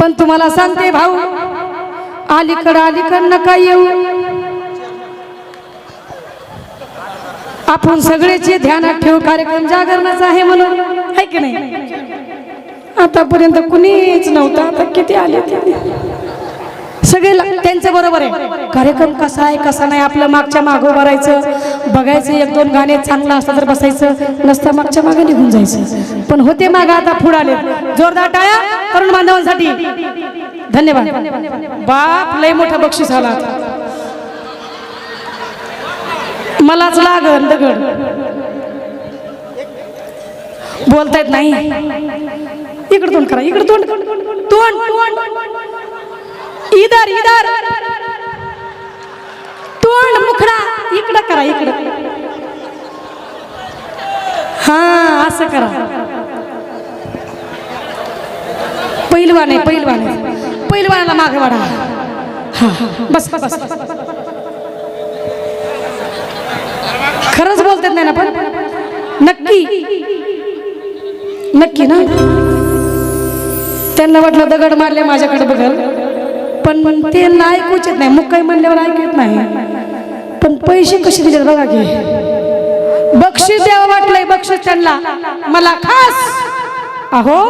पण तुम्हाला सांगते भाऊ अलीकड अलीकड नका येऊ. आपण सगळेचे ध्यानात ठेवू कार्यक्रम जागरणाचा आहे म्हणून आहे की नाही? आतापर्यंत कुणीच नव्हतं. आता किती आले ते? सगळे त्यांचं बरोबर आहे. कार्यक्रम कसा आहे कसा नाही आपलं मागच्या मागं भरायचं बघायचं एक दोन गाणे चांगलं असलं तर बसायचं नसतं मागच्या मागे निघून जायचं. पण होते मागं आता पुढे आले. जोरदार टाळ्या तरुण बांधवांसाठी. धन्यवाद. बाप लय मोठा बक्षीस आला मलाच लागन दगड. बोलता येत नाही. इकडं तोंड करा इकडे तोंड तोंड. तोंड. इधर इधर। तोंड मुखडा इकडं करा इकडं। हा असं करा। पहिलवान आहे पहिलवान आहे पहिलवानाला मागे वाढा हा हा, बस बस। खरंच बोलतात नाही ना पण नक्की। नक्की ना? त्यांना वाटलं दगड मारले माझ्याकडे बघल। पण ते ना ऐकूच येत नाही. मग काही म्हणल्यावर ऐकू येत नाही. पण पैसे कसे दिले बघा की. बक्षीस द्यावं वाटलंय बक्षीस त्यांना. मला खास. अहो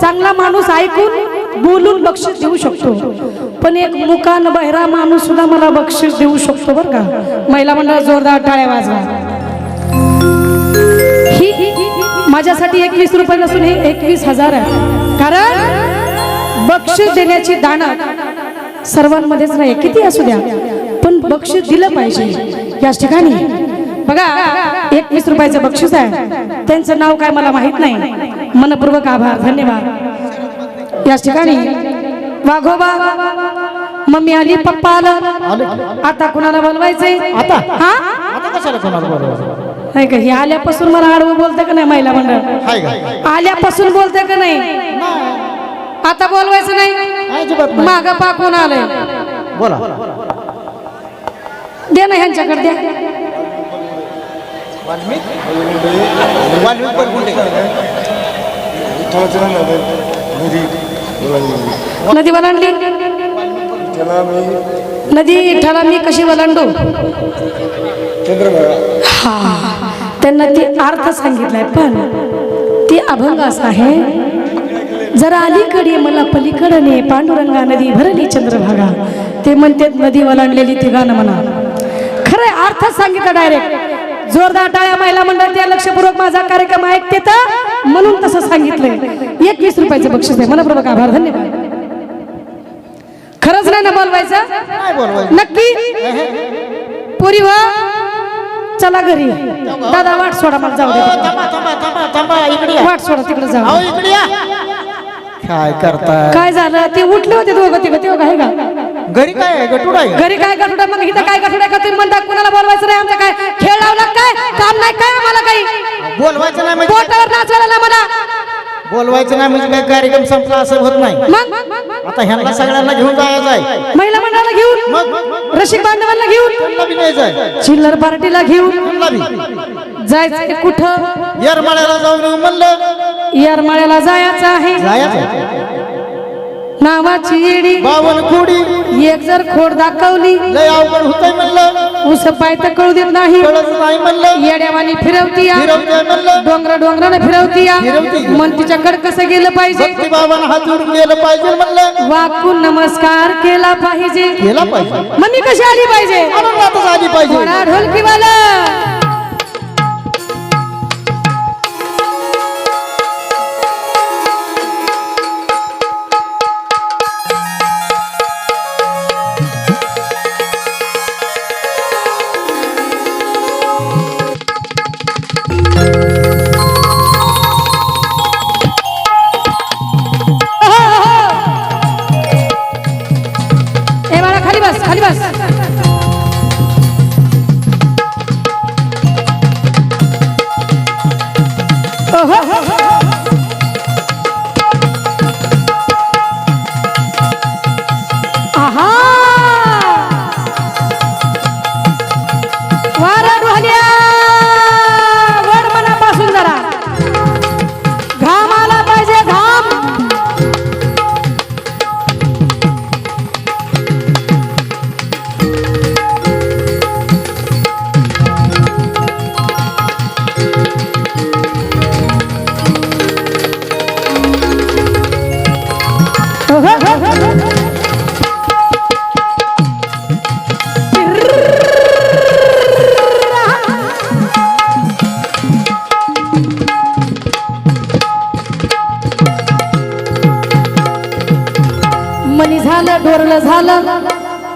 चांगला माणूस ऐकून बोलून बक्षीस देऊ शकतो. पण एक मुकान बहिरा माणूस सुद्धा मला बक्षीस देऊ शकतो बरं का. महिला मंडळ जोरदार टाळ्या वाजवा. ही माझ्यासाठी एकवीस रुपये नसून हे एकवीस हजार आहे. कारण बक्षीस देण्याची दाणा सर्वांमध्येच नाही किती असू द्या पण बक्षीस दिलं पाहिजे. याच ठिकाणी बघा एकवीस रुपयाचं बक्षीस आहे. त्यांचं नाव काय मला माहीत नाही. मनपूर्वक आभार धन्यवाद. याच ठिकाणी वाघोबा मम्मी आली पप्पा आलं. आता कुणाला बोलवायचंय? आता? हा? नाही का हे आल्यापासून मला आडवं बोलतं का नाही महिला मंडळ? आल्यापासून बोलते का नाही. आता बोलवायचं नाही? अजिबात माग पाकून आलंय. बोला. द्या ना ह्यांच्याकडे द्या. नदी. वलांडली नदी ठला मी कशी वलांडू? हा. त्यांना ती अर्थ सांगितलाय पण ती अभंग असा आहे जरा अलीकडे मला पलीकडे पांडुरंगा नदी भरली चंद्रभागा. ते म्हणते नदी वलांडलेली ती गाणं म्हणा. खरं अर्थ सांगितलं डायरेक्ट जोरदार टाळ्या महिला मंडळ त्या लक्षपूर्वक माझा कार्यक्रम ऐकते तर? म्हणून तसं सांगितलंय. एकवीस रुपयाचं बक्षीस आहे. मला प्रभू आभार धन्यवाद. खरंच नाही ना बोलवायचं? नक्की? पुरी वा चला घरी. दादा वाट सोडा मला जाऊ वाट सोडा तिकडे जाऊ काय करताय? काय झालं? ते उठले होते दोघं तिघं तेव्हा काय का? घरी काय आहे? गटूड आहे? घरी काय गठुडा मग इथं काय गठुडा का? तुम्ही म्हणता कुणाला बोलवायचं नाही आमचं काय? खेळ लावला काय? काम नाही काय आम्हाला काही? बोलवायचं नाही म्हणजे बोटावर नाचवायला ना मला. बोलवायचं नाही म्हणजे काय कार्यक्रम संपला असं होत नाही. मग? आता ह्यांना सगळ्यांना घेऊन जायचं आहे. महिला मंडळाला घेऊन? रसिक बांधवांना घेऊन? त्यांना बी न्यायचं आहे. चिल्लर पार्टीला घेऊन? त्यांना बी. जायचं कुठं? येरमाळ्याला जाऊन येऊ म्हणलं येरमाळ्याला जायचं आहे. जायचं. नावाची येडी. बावन खोडी. एक जर खोड दाखवली. लय अवघड होतंय म्हणलं. उस पाय तर कळू देत नाही. कळत नाही म्हणलं. येड्यावानी फिरवती या. फिरवतोय म्हणलं. डोंगर डोंगराने फिरवती या. फिरवती. मन तिच्याकडे कसं गेलं पाहिजे? भक्ती बाबांना हात जोडून गेलं पाहिजे म्हणलं. वाकून नमस्कार केला पाहिजे. केला पाहिजे. कशी आली पाहिजे? आनंदातच आली पाहिजे. ढोलकीवाला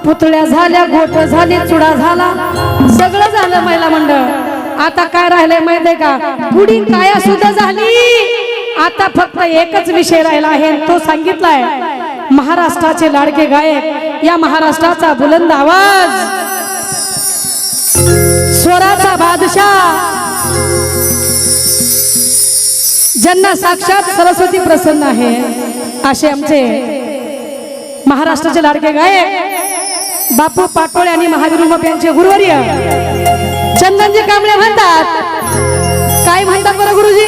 पुतळ्या झाल्या गोट झाली चुडा झाला. सगळं झालं महिला मंडळ. आता काय राहिलंय माहितीये का? पुढी काया सुद्धा झाली. आता फक्त एकच विषय राहिला आहे तो सांगितलाय महाराष्ट्राचे लाडके गायक या महाराष्ट्राचा बुलंद आवाज. स्वराचा बादशाह. ज्यांना साक्षात सरस्वती प्रसन्न आहे असे आमचे महाराष्ट्राचे लाडके गायक. बापू पाटोळे आणि महावीर उमप यांचे गुरुवर्य. चंदनजी कांबळे म्हणतात काय म्हणतात बरं गुरुजी?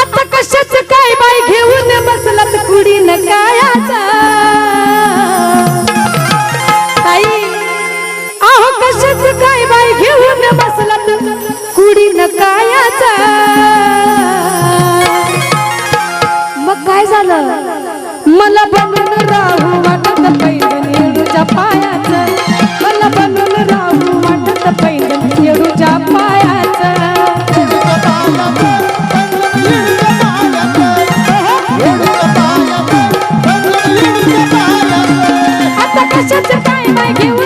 आता कशाच काय बाय घेऊन बसलात कुडी न कायाचा? ताई आहो कशाच काय बाय घेऊन बसला आता कशाच काय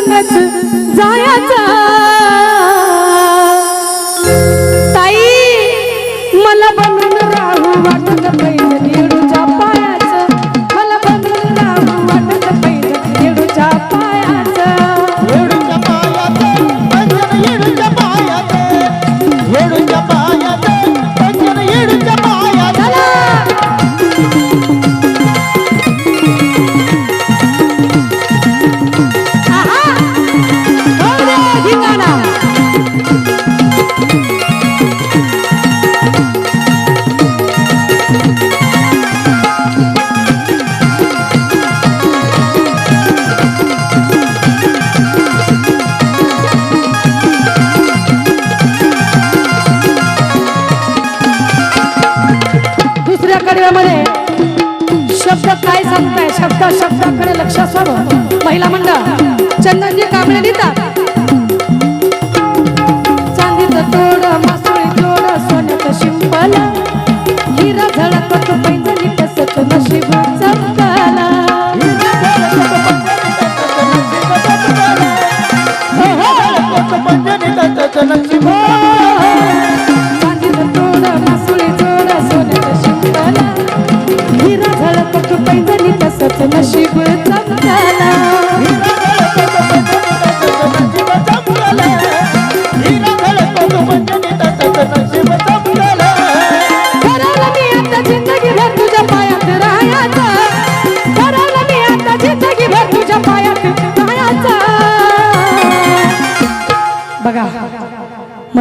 জানাচ জায়াচা दुसऱ्या कडव्यामध्ये. शब्द काय सांगताय? शब्द शब्दाकडे लक्ष असावं महिला मंडळ चंदनजी कांबळे लिहितात चांदीचं तोड मासुळी जोड सोन्याचं शिंपल. हिरा झळकत पैंजणी कसत नशिबाचा.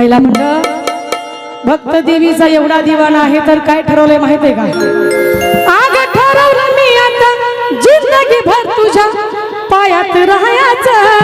पहिला मंडळ भक्त देवीचा एवढा दिवाना आहे तर काय ठरवलंय माहीत आहे का? आग ठरवलं मी आता जिंदगीभर तुझ्या पायात राहायचं.